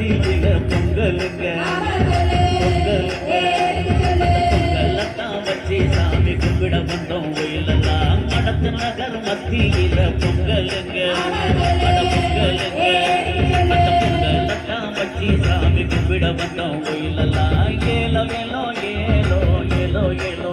அதிதின பொங்கலுங்க. பொங்கல்லாம் வச்சு சாமி கும்பிட வந்தோம். ஒயிலெல்லாம் மடத்து நகர் மத்தியில பொங்கலுங்க. பொங்கலுங்க. அந்த பொங்கல்லாம் வச்சு சாமி கும்பிட வந்தோம். ஒயிலெல்லாம் ஏலோ ஏலோ ஏலோ ஏலோ ஏலோ.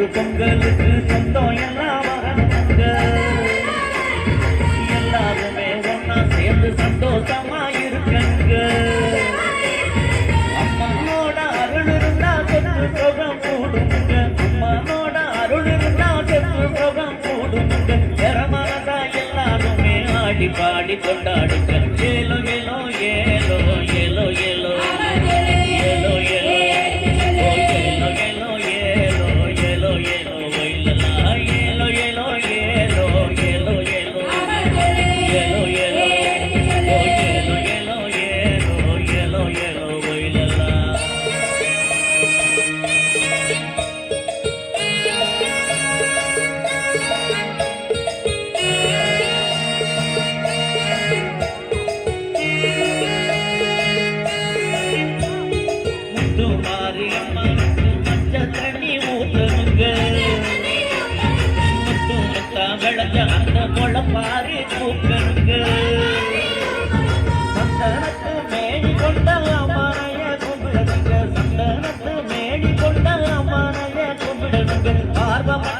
நம்ம பொங்கலுக்கு சொந்தம் எல்லாம் வரணுங்க எல்லாருமே ஒன்னா சேர்ந்து சந்தோஷமா இருக்கங்க. அம்மாவோட அருள் இருந்தா சொத்து சுகம் கூடுங்க. அம்மாவோட அருள் இருந்தா சொத்து சுகம் கூடுங்க. திறமனதா எல்லாருமே ஆடி பாடி கொண்டாடுங்க. மகளஞ்ச அந்த முழப்பாரி பூக்களுக்கு சந்தனத்து மேடி கொண்ட அமரைய கும்பிடுங்க. சந்தனத்து மேடி கொண்ட அமரைய கும்பிடுங்க. ஆர்வமாக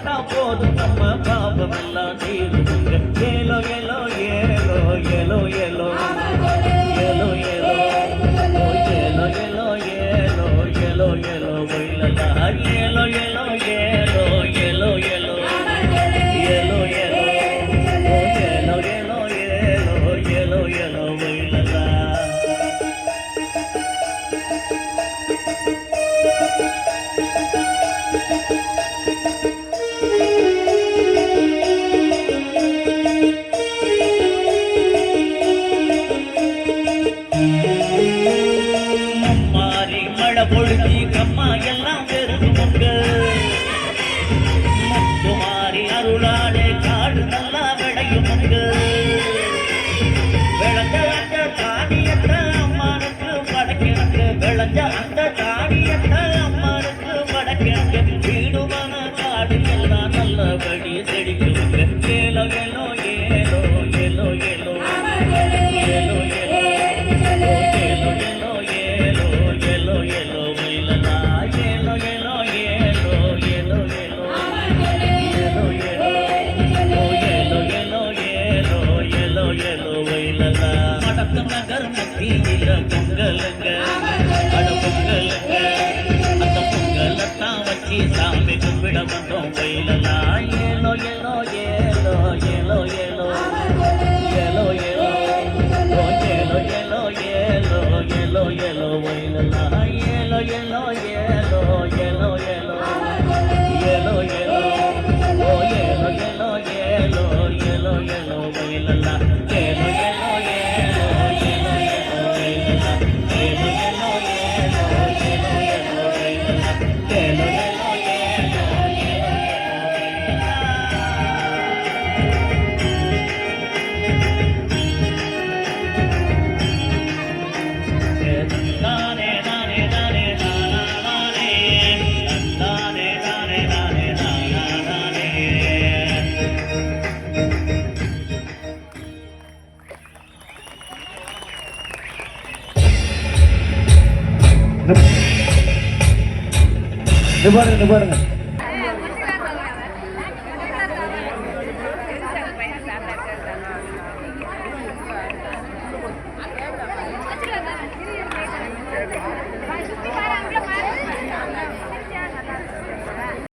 அருளாலே காடு நல்லா விளையுமுங்க விளைஞ்ச அந்த தானியத்தை அம்மானுக்கு படைக்கிறது விளைஞ்ச அந்த தானியத்தை அம்மானுக்கு படைக்கிறது வீடுமான காடு எல்லாம் நல்லபடி செடிக்குங்க ஏலோ ஏலோ ஏலோ ஏலோ ஏலோ. ஏலோ ஏலோ. ಈ ತಾಂಬೆ ಬಿಡ ಬಂದೋ ಬೈಲಲ್ಲ ಏನೋ ಏನೋ பாருங்க பாருங்க